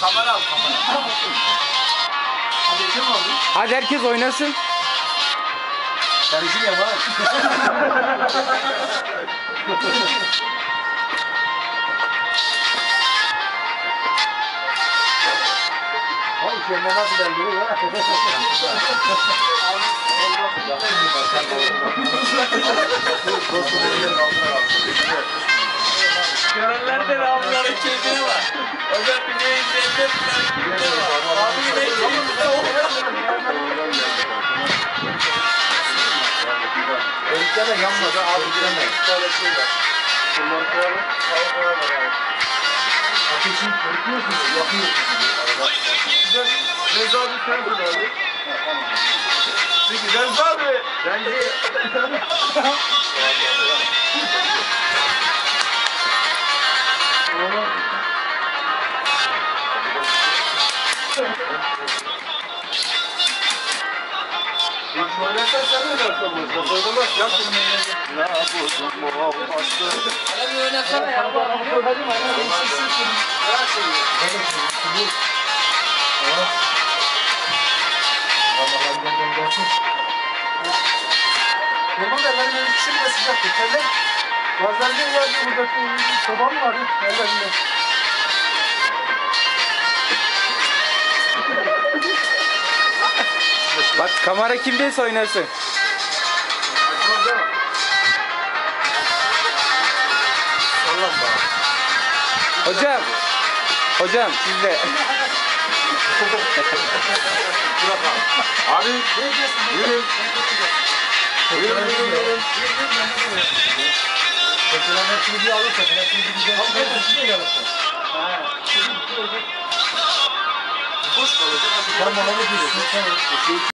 Kamera al kamera. Hadi kim oldu? Hadi herkes oynasın. Karışır ya bak. Oğlum kendine nasıl dengeli ya? Görenler de Ramazan'ın keyfine bak. Hocam bir de izleyenler keyfine bak. Abi yine keyfine Erikler de yanmadı abi giremez. Bunları koyalım. Tavuk koyalım yani. Ateşin körükmüyorsunuz, yakıyorsunuz. Reza abi sen abi. Peki Reza abi. Bence... Oynarsan sen dersin bu? Oynamaz ya. Ya bu olmazdı. Hele bir oynasana ya. Normalde ellerim öyle kişi bile sıcak tutarlar. Bazen de ya diyor burada sobam var ellerinde. Bak kamera kimdeyse bana. Hocam. Hocam siz de. Abi yürüyün. Yürüyün yürüyün yürüyün. Tekrar hepsini bir alırsa, hepsini bir güzel hepsini bir alırsa. Boş kalacak. Sen bana ne diyorsun?